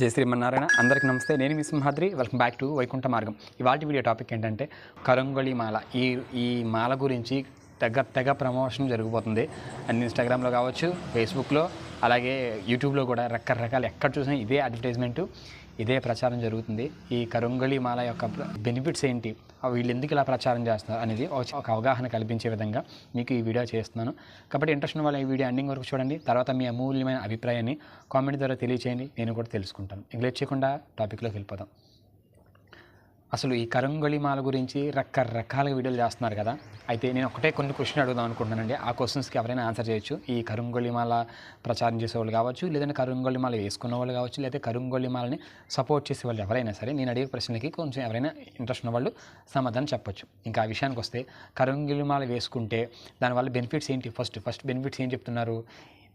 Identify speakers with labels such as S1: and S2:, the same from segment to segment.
S1: జై శ్రీమన్నారాయణ. అందరికీ నమస్తే. నేను మీ Simhadri. Welcome back to Vaikuntha Margam. ఇవాళ వీడియో టాపిక్ ఏంటంటే కరంగొళి మాల. ఈ ఈ మాల గురించి తెగ తెగ ప్రమోషన్ జరిగిపోతుంది అండ్ ఇన్స్టాగ్రామ్లో కావచ్చు ఫేస్బుక్లో అలాగే యూట్యూబ్లో కూడా రకరకాల ఎక్కడ చూసినా ఇదే అడ్వర్టైజ్మెంటు ఇదే ప్రచారం జరుగుతుంది. ఈ కరుంగళి మాల యొక్క బెనిఫిట్స్ ఏంటి? వీళ్ళు ఎందుకు ఇలా ప్రచారం చేస్తున్నారు అనేది ఒక ఒక అవగాహన కల్పించే విధంగా మీకు ఈ వీడియో చేస్తున్నాను. కాబట్టి ఇంట్రెస్ట్ ఉన్న వాళ్ళు ఈ వీడియో ఎండింగ్ వరకు చూడండి. తర్వాత మీ అమూల్యమైన అభిప్రాయాన్ని కామెంట్ ద్వారా తెలియచేయండి. నేను కూడా తెలుసుకుంటాను. ఇంగ్లీష్ చేయకుండా టాపిక్లోకి వెళ్ళిపోదాం. అసలు ఈ కరంగొళి మాల గురించి రకరకాల వీడియోలు చేస్తున్నారు కదా. అయితే నేను ఒకటే కొన్ని క్వశ్చన్ అడుగుదాం అనుకుంటున్నానండి. ఆ క్వశ్చన్స్కి ఎవరైనా ఆన్సర్ చేయొచ్చు. ఈ కరుంగొళి మాల ప్రచారం చేసే వాళ్ళు కావచ్చు లేదంటే కరుంగొళి మాల వేసుకున్న వాళ్ళు కావచ్చు లేదా కరుంగొళి మాలని సపోర్ట్ చేసే వాళ్ళు ఎవరైనా సరే నేను అడిగే ప్రశ్నలకి కొంచెం ఎవరైనా ఇంట్రెస్ట్ ఉన్న వాళ్ళు సమాధానం చెప్పొచ్చు. ఇంకా ఆ విషయానికి వస్తే కరుంగొళి మాల వేసుకుంటే దానివల్ల బెనిఫిట్స్ ఏంటి? ఫస్ట్ ఫస్ట్ బెనిఫిట్స్ ఏం చెప్తున్నారు?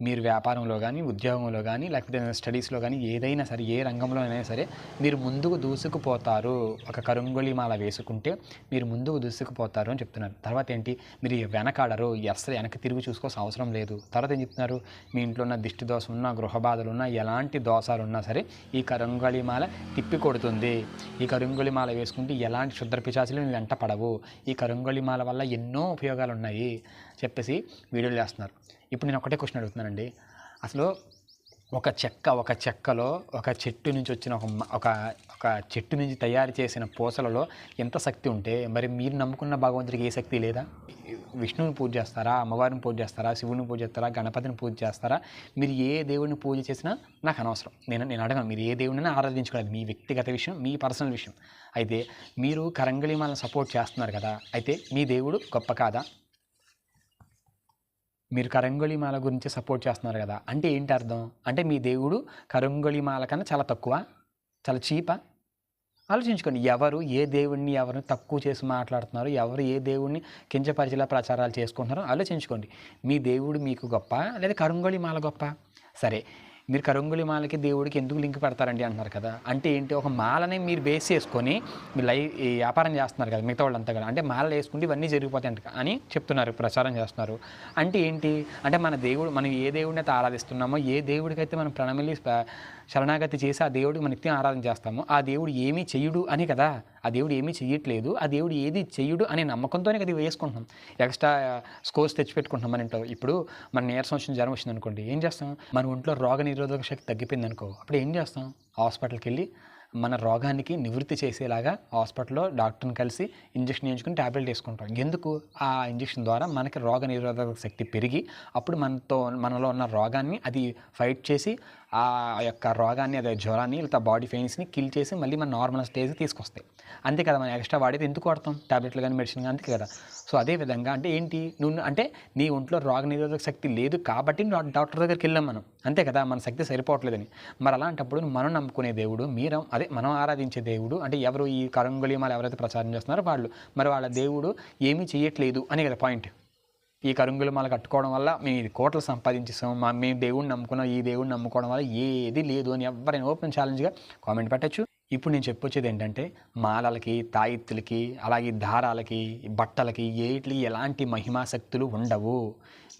S1: మీరు వ్యాపారంలో కానీ ఉద్యోగంలో కానీ లేకపోతే స్టడీస్లో కానీ ఏదైనా సరే ఏ రంగంలో అయినా సరే మీరు ముందుకు దూసుకుపోతారు. ఒక కరుంగొలి మాల వేసుకుంటే మీరు ముందుకు దూసుకుపోతారు అని చెప్తున్నారు. తర్వాత ఏంటి? మీరు వెనకాడరు అసలు వెనక్కి తిరిగి చూసుకోవాల్సిన అవసరం లేదు. తర్వాత ఏం చెప్తున్నారు? మీ ఇంట్లో ఉన్న దిష్టి దోష ఉన్నా గృహ బాధలు ఉన్నా ఎలాంటి దోషాలు ఉన్నా సరే ఈ కరుంగొలి మాల తిప్పి కొడుతుంది. ఈ కరుంగొలి మాల వేసుకుంటే ఎలాంటి క్షుద్ర పిశాచులు మీ వెంట పడవు. ఈ కరుంగొలి మాల వల్ల ఎన్నో ఉపయోగాలు ఉన్నాయి. చెప్పేసి వీడియోలు చేస్తున్నారు. ఇప్పుడు నేను ఒకటే క్వశ్చన్ అడుగుతున్నానండి. అసలు ఒక చెక్క ఒక చెక్కలో ఒక చెట్టు నుంచి వచ్చిన ఒక ఒక ఒక చెట్టు నుంచి తయారు చేసిన పూసలలో ఎంత శక్తి ఉంటే మరి మీరు నమ్ముకున్న భగవంతుడికి ఏ శక్తి లేదా? విష్ణువుని పూజ చేస్తారా? అమ్మవారిని పూజ చేస్తారా? శివుని పూజ చేస్తారా? గణపతిని పూజ చేస్తారా? మీరు ఏ దేవుడిని పూజ చేసినా నాకు అనవసరం. నేను నేను అడగను మీరు ఏ దేవుడిని ఆరాధించుకోలేదు మీ వ్యక్తిగత విషయం మీ పర్సనల్ విషయం. అయితే మీరు కరంగళిమాలను సపోర్ట్ చేస్తున్నారు కదా అయితే మీ దేవుడు గొప్ప కాదా? మీరు కరంగొళి మాల గురించి సపోర్ట్ చేస్తున్నారు కదా అంటే ఏంటి అర్థం? అంటే మీ దేవుడు కరంగొళిమాల కన్నా చాలా తక్కువ? చాలా చీపా? ఆలోచించుకోండి ఎవరు ఏ దేవుడిని ఎవరిని తక్కువ చేసి మాట్లాడుతున్నారు ఎవరు ఏ దేవుడిని కించపరిచేలా ప్రచారాలు చేసుకుంటున్నారో ఆలోచించుకోండి. మీ దేవుడు మీకు గొప్ప లేదా కరంగొళి మాల గొప్ప? సరే మీరు కరంగులి మాలకి దేవుడికి ఎందుకు లింక్ పెడతారండి అంటున్నారు కదా? అంటే ఏంటి? ఒక మాలని మీరు బేస్ చేసుకొని మీరు లై ఈ వ్యాపారం చేస్తున్నారు కదా మిగతా వాళ్ళంతా కదా అంటే మాలలు వేసుకుంటే ఇవన్నీ జరిగిపోతాయంట అని చెప్తున్నారు ప్రచారం చేస్తున్నారు. అంటే ఏంటి? అంటే మన దేవుడు మనం ఏ దేవుడిని అయితే ఆరాధిస్తున్నామో ఏ దేవుడికైతే మనం ప్రణమిలి శరణాగతి చేసి ఆ దేవుడికి మన నిత్యం ఆరాధన చేస్తామో ఆ దేవుడు ఏమీ చెయ్యడు అని కదా? ఆ దేవుడు ఏమీ చెయ్యట్లేదు. ఆ దేవుడు ఏది చెయ్యడు అనే నమ్మకంతోనే కదా వేసుకుంటున్నాం. ఎక్స్ట్రా స్కోర్స్ తెచ్చిపెట్టుకుంటున్నాం మన ఇంట్లో. ఇప్పుడు మన నీరసం వచ్చిన జ్వరం వచ్చింది అనుకోండి ఏం చేస్తాం? మన ఒంట్లో రోగ నిరోధక శక్తి తగ్గిపోయింది అనుకో అప్పుడు ఏం చేస్తాం? హాస్పిటల్కి వెళ్ళి మన రోగానికి నివృత్తి చేసేలాగా హాస్పిటల్లో డాక్టర్ని కలిసి ఇంజక్షన్ వేయించుకుని ట్యాబ్లెట్ వేసుకుంటాం. ఎందుకు? ఆ ఇంజక్షన్ ద్వారా మనకి రోగ నిరోధక శక్తి పెరిగి అప్పుడు మనతో మనలో ఉన్న రోగాన్ని అది ఫైట్ చేసి ఆ యొక్క రోగాన్ని అదే జ్వరాన్ని లేదా బాడీ పెయిన్స్ని కిల్ చేసి మళ్ళీ మన నార్మల్ స్టేజ్కి తీసుకొస్తాయి. అంతే కదా మనం ఎక్స్ట్రా వాడేది ఎందుకు వాడతాం? టాబ్లెట్లు కానీ మెడిసిన్ కానీ అంతే కదా. సో అదే విధంగా అంటే ఏంటి? నువ్వు అంటే నీ ఒంట్లో రోగ నిరోధక శక్తి లేదు కాబట్టి డాక్టర్ దగ్గరికి వెళ్ళాం మనం. అంతే కదా మన శక్తి సరిపోవట్లేదని. మరి అలాంటప్పుడు మనం నమ్ముకునే దేవుడు మీరు అదే మనం ఆరాధించే దేవుడు అంటే ఎవరు ఈ కరంగుళిమాలు ఎవరైతే ప్రచారం చేస్తున్నారో వాళ్ళు మరి వాళ్ళ దేవుడు ఏమీ చేయట్లేదు అనే కదా పాయింట్ ఈ కరుంగులు మాల కట్టుకోవడం వల్ల మేము ఇది కోట్లు సంపాదించేసాం మా మేము దేవుడిని నమ్ముకున్నాం. ఈ దేవుడిని నమ్ముకోవడం వల్ల ఏది లేదు అని ఎవరైనా ఓపెన్ ఛాలెంజ్గా కామెంట్ పెట్టచ్చు. ఇప్పుడు నేను చెప్పొచ్చేది ఏంటంటే మాలలకి తాయిత్తులకి అలాగే దారాలకి బట్టలకి ఏటికి ఎలాంటి మహిమాశక్తులు ఉండవు.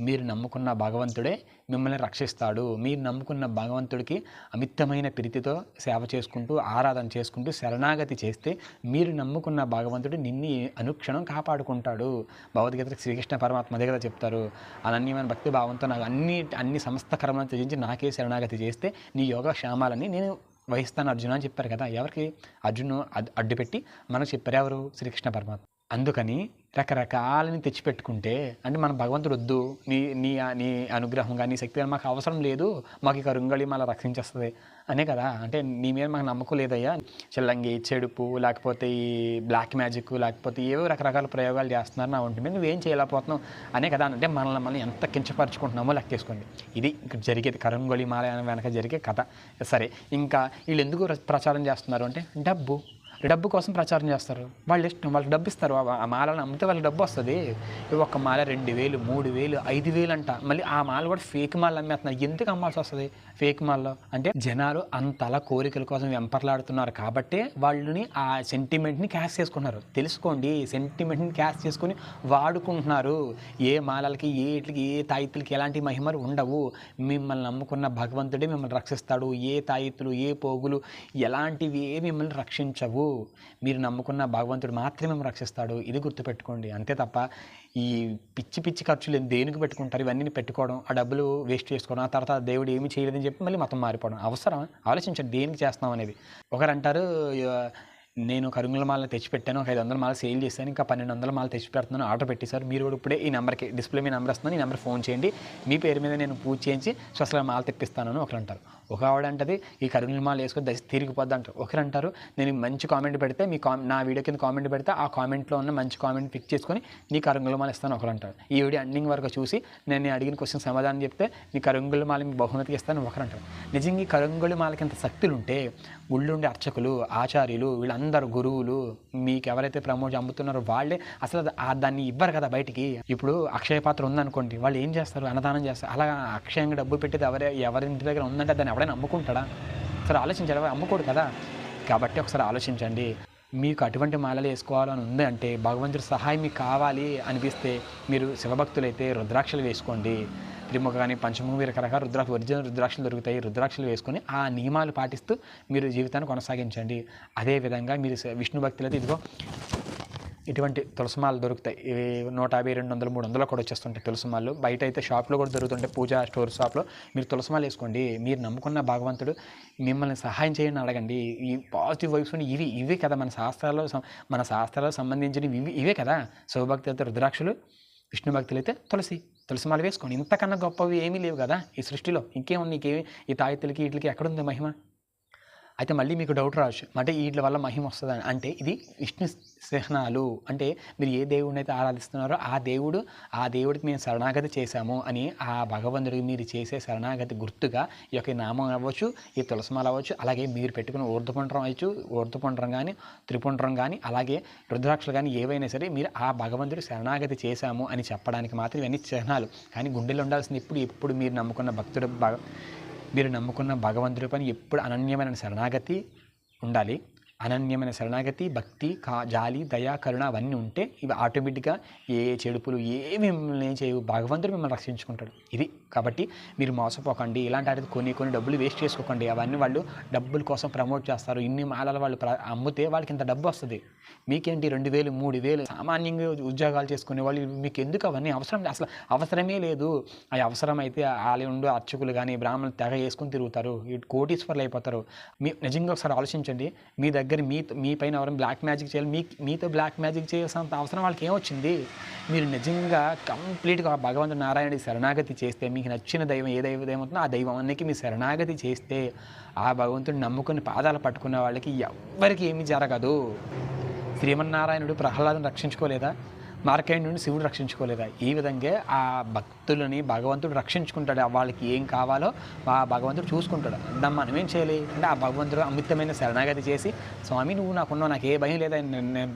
S1: మీరు నమ్ముకున్న భగవంతుడే మిమ్మల్ని రక్షిస్తాడు. మీరు నమ్ముకున్న భగవంతుడికి అమితమైన ప్రీతితో సేవ చేసుకుంటూ ఆరాధన చేసుకుంటూ శరణాగతి చేస్తే మీరు నమ్ముకున్న భగవంతుడు నిన్ను అనుక్షణం కాపాడుకుంటాడు. భగవద్గీత శ్రీకృష్ణ పరమాత్మ దగ్గర చెప్తారు. అనన్యమైన భక్తి భావంతో నాకు అన్ని అన్ని సమస్త కర్మలను త్యజించి నాకే శరణాగతి చేస్తే నీ యోగ క్షేమాలని నేను వహిస్తాను అర్జున అని చెప్పారు కదా. ఎవరికి? అర్జును అడ్డుపెట్టి మనకు చెప్పారు ఎవరు? శ్రీకృష్ణ పరమాత్మ. అందుకని రకరకాలని తెచ్చిపెట్టుకుంటే అంటే మన భగవంతుడు వద్దు నీ నీ నీ అనుగ్రహం కానీ శక్తి కానీ మాకు అవసరం లేదు మాకు ఈ రుంగళి మళ్ళీ రక్షించేస్తుంది అనే కదా. అంటే నీ మీద మాకు నమ్మకం లేదయ్యా. చెల్లంగి చెడుపు లేకపోతే ఈ బ్లాక్ మ్యాజిక్ లేకపోతే ఏవో రకరకాల ప్రయోగాలు చేస్తున్నారు నా ఒంటి మీద. నువ్వేం చేయలేకపోతున్నావు అనే కదా. అంటే మనల్ని మనం ఎంత కించపరుచుకుంటున్నామో లెక్కేసుకోండి. ఇది ఇక్కడ జరిగేది. కరంగొళి మాల వెనక జరిగే కథ. సరే ఇంకా వీళ్ళు ఎందుకు ప్రచారం చేస్తున్నారు అంటే డబ్బు. డబ్బు కోసం ప్రచారం చేస్తారు. వాళ్ళు ఇష్టం వాళ్ళకి డబ్బు ఇస్తారు. ఆ- మాలను అమ్మితే వాళ్ళకి డబ్బు వస్తుంది. ఒక మాల రెండు వేలు మూడు వేలు ఐదు వేలు అంట. మళ్ళీ ఆ మాల కూడా ఫేక్ మాల అమ్మేస్తున్నారు ఎందుకు అమ్మాల్సి వస్తుంది ఫేక్ మాల్లో? అంటే జనాలు అంతలా కోరికల కోసం వెంపర్లాడుతున్నారు కాబట్టి వాళ్ళని ఆ సెంటిమెంట్ని క్యాష్ చేసుకున్నారు తెలుసుకోండి సెంటిమెంట్ని క్యాష్ చేసుకొని వాడుకుంటున్నారు. ఏ మాలలకి ఏట్లకి ఏ తాయితులకి ఎలాంటి మహిమలు ఉండవు. మిమ్మల్ని నమ్ముకున్న భగవంతుడే మిమ్మల్ని రక్షిస్తాడు. ఏ తాయితులు ఏ పోగులు ఎలాంటివి ఏ మిమ్మల్ని రక్షించవు. మీరు నమ్ముకున్న భగవంతుడు మాత్రమే మేము రక్షిస్తాడు. ఇది గుర్తుపెట్టుకోండి. అంతే తప్ప ఈ పిచ్చి పిచ్చి ఖర్చులు దేనికి పెట్టుకుంటారు? ఇవన్నీ పెట్టుకోవడం ఆ డబ్బులు వేస్ట్ చేసుకోవడం ఆ తర్వాత దేవుడు ఏమి చేయలేదని చెప్పి మళ్ళీ మతం మారిపోవడం అవసరం ఆలోచించండి దేనికి చేస్తున్నాం అనేది. ఒకరు అంటారు నేను కరుంగుల మాల తెచ్చిపెట్టాను ఒక ఐదు వందల మాల సేల్ చేశాను ఇంకా పన్నెండు వందల మాల తెచ్చి పెడుతున్నాను ఆర్డర్ పెట్టేశారు. మీరు కూడా ఇప్పుడే ఈ నెంబర్కి డిస్ప్లే మీ నెంబర్ వస్తున్నాను ఈ నెంబర్ ఫోన్ చేయండి. మీ పేరు మీద నేను పూజ చేయించి స్వసలు మాల తెప్పిస్తానని ఒకరు అంటారు. ఒక ఆవిడ అంటది ఈ కరుంగుల మాల వేసుకొని దశ తిరిగిపోద్ది అంటారు. ఒకరు అంటారు నేను మంచి కామెంట్ పెడితే మీ కామ్ నా వీడియో కింద కామెంట్ పెడితే ఆ కామెంట్లో ఉన్న మంచి కామెంట్ పిక్ చేసుకొని నీ కరుంగుల మాల ఇస్తాను ఒకరు అంటారు. ఈ వీడియో ఎండింగ్ వరకు చూసి నేను అడిగిన క్వశ్చన్ సమాధానం చెప్తే నీ కరుంగుల మాల మీకు బహుమతికి ఇస్తాను ఒకరు అంటారు. నిజంగా ఈ కరుంగుల మాలకి ఇంత శక్తులు ఉంటే గుళ్ళుండే అర్చకులు ఆచార్యులు అందరు గురువులు మీకు ఎవరైతే ప్రమోట్ అమ్ముతున్నారో వాళ్ళే అసలు దాన్ని ఇవ్వరు కదా బయటికి. ఇప్పుడు అక్షయ పాత్ర ఉందనుకోండి వాళ్ళు ఏం చేస్తారు? అన్నదానం చేస్తారు. అలా అక్షయంగా డబ్బు పెట్టేది ఎవరే ఎవరి ఇంటి దగ్గర ఉందంటే దాన్ని ఎవరైనా అమ్ముకుంటాడా? సరే ఆలోచించాలి అమ్ముకోడు కదా. కాబట్టి ఒకసారి ఆలోచించండి. మీకు అటువంటి మాలలు వేసుకోవాలని ఉంది అంటే భగవంతుడి సహాయం మీకు కావాలి అనిపిస్తే మీరు శివభక్తులైతే రుద్రాక్షలు వేసుకోండి. త్రిముఖ కానీ పంచముఖి రకరకాల రుద్రాక్ష ఒరిజినల్ రుద్రాక్షలు దొరుకుతాయి. రుద్రాక్షలు వేసుకొని ఆ నియమాలు పాటిస్తూ మీరు జీవితాన్ని కొనసాగించండి. అదేవిధంగా మీరు విష్ణు భక్తులైతే ఇదిగో ఇటువంటి తులసిమాలు దొరుకుతాయి. ఇవి నూట యాభై రెండు వందలు మూడు వందలు కూడా వచ్చేస్తుంటాయి తులసిమాలు బయట అయితే షాప్లో కూడా దొరుకుతుంటాయి పూజా స్టోర్ షాప్లో. మీరు తులసిమాలు వేసుకోండి. మీరు నమ్ముకున్న భగవంతుడు మిమ్మల్ని సహాయం చేయండి అడగండి. ఈ పాజిటివ్ వైబ్స్ ఇవి ఇవే కదా మన శాస్త్రాల్లో మన శాస్త్రాలకు సంబంధించినవి. ఇవి ఇవే కదా. శివభక్తి అయితే రుద్రాక్షలు విష్ణు భక్తులు అయితే తులసి. తులసిమాలు వేసుకోండి ఇంతకన్నా గొప్పవి ఏమీ లేవు కదా ఈ సృష్టిలో. ఇంకేముంది? నీకేమి? ఈ తాయితులకి వీటికి ఎక్కడుంది మహిమ? అయితే మళ్ళీ మీకు డౌట్ రావచ్చు. అంటే వీటి వల్ల మహిమ వస్తుందని. అంటే ఇది విష్ణు చిహ్నాలు అంటే మీరు ఏ దేవుడిని అయితే ఆరాధిస్తున్నారో ఆ దేవుడు ఆ దేవుడికి మేము శరణాగతి చేశాము అని ఆ భగవంతుడికి మీరు చేసే శరణాగతి గుర్తుగా ఈ యొక్క నామం అవ్వచ్చు ఈ తులసిమాల అవ్వచ్చు అలాగే మీరు పెట్టుకున్న ఊర్ధపుండ్రం అవ్వచ్చు ఊర్ధపుండ్రం కానీ త్రిపుండ్రం కానీ అలాగే రుద్రాక్షలు కానీ ఏవైనా సరే మీరు ఆ భగవంతుడు శరణాగతి చేశాము అని చెప్పడానికి మాత్రం ఇవన్నీ చిహ్నాలు. కానీ గుండెలు ఉండాల్సింది ఎప్పుడు ఎప్పుడు మీరు నమ్ముకున్న భక్తుడు మీరు నమ్ముకున్న భగవంతుడి పని ఎప్పుడు అనన్యమైన శరణాగతి ఉండాలి. అనన్యమైన శరణాగతి భక్తి కా జాలి దయ కరుణ అవన్నీ ఉంటే ఇవి ఆటోమేటిక్గా ఏ చెడుపులు ఏవి మిమ్మల్ని ఏం చేయవు. భగవంతుడు మిమ్మల్ని రక్షించుకుంటాడు. ఇది కాబట్టి మీరు మోసపోకండి. ఇలాంటి వాటికి కొన్ని కొన్ని డబ్బులు వేస్ట్ చేసుకోకండి. అవన్నీ వాళ్ళు డబ్బుల కోసం ప్రమోట్ చేస్తారు. ఇన్ని మాలలు వాళ్ళు అమ్మితే వాళ్ళకి ఇంత డబ్బు వస్తుంది. మీకేంటి రెండు వేలు మూడు వేలు సామాన్యంగా ఉద్యోగాలు చేసుకునే వాళ్ళు మీకు ఎందుకు అవన్నీ అవసరం? అసలు అవసరమే లేదు. ఆ అవసరం అయితే ఆలయంలో అర్చకులు కానీ బ్రాహ్మణులు తెగ వేసుకుని తిరుగుతారు. కోటీశ్వర్లు అయిపోతారు. మీ నిజంగా ఒకసారి ఆలోచించండి. మీ దగ్గర దగ్గర మీ మీ పైన ఎవరైనా బ్లాక్ మ్యాజిక్ చేయాలి మీ మీతో బ్లాక్ మ్యాజిక్ చేయాల్సినంత అవసరం వాళ్ళకి ఏమొచ్చింది మీరు నిజంగా కంప్లీట్గా భగవంతుడు నారాయణుడి శరణాగతి చేస్తే మీకు నచ్చిన దైవం ఏ దైవం ఏమవుతుందో ఆ దైవానికి మీ శరణాగతి చేస్తే ఆ భగవంతుడిని నమ్ముకుని పాదాలు పట్టుకున్న వాళ్ళకి ఎవ్వరికి ఏమీ జరగదు. శ్రీమన్నారాయణుడు ప్రహ్లాదం రక్షించుకోలేదా? మార్కండుని శివుడు రక్షించుకోలేదా? ఈ విధంగా ఆ భక్తులని భగవంతుడు రక్షించుకుంటాడు. ఆ వాళ్ళకి ఏం కావాలో ఆ భగవంతుడు చూసుకుంటాడు. దాన్ని మనం ఏం చేయాలి? అంటే ఆ భగవంతుడు అమితమైన శరణాగతి చేసి స్వామి నువ్వు నాకున్నావు నాకు ఏ భయం లేదా?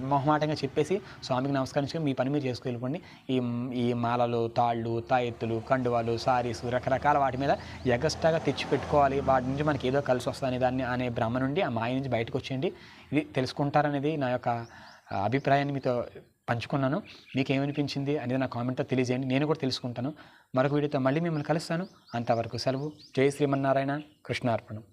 S1: మొహమాటంగా చెప్పేసి స్వామికి నమస్కరించుకొని మీ పని మీరు చేసుకెళ్ళిపోండి ఈ ఈ మాలలు తాళ్ళు తాయెత్తులు కండువాలు సారీస్ రకరకాల వాటి మీద ఎగస్ట్రాగా తెచ్చి పెట్టుకోవాలి. వాటి నుంచి మనకి ఏదో కలిసి వస్తుంది దాన్ని అనే భ్రమ నుండి ఆ మాయ నుంచి బయటకు వచ్చేయండి. ఇది తెలుసుకుంటారనేది నా యొక్క అభిప్రాయాన్ని మీతో పంచుకున్నాను. మీకు ఏమనిపించింది అనేది నా కామెంట్తో తెలియజేయండి. నేను కూడా తెలుసుకుంటాను. మరొక వీడియోతో మళ్ళీ మిమ్మల్ని కలుస్తాను. అంతవరకు సెలవు. జయ శ్రీమన్నారాయణ. కృష్ణార్పణం.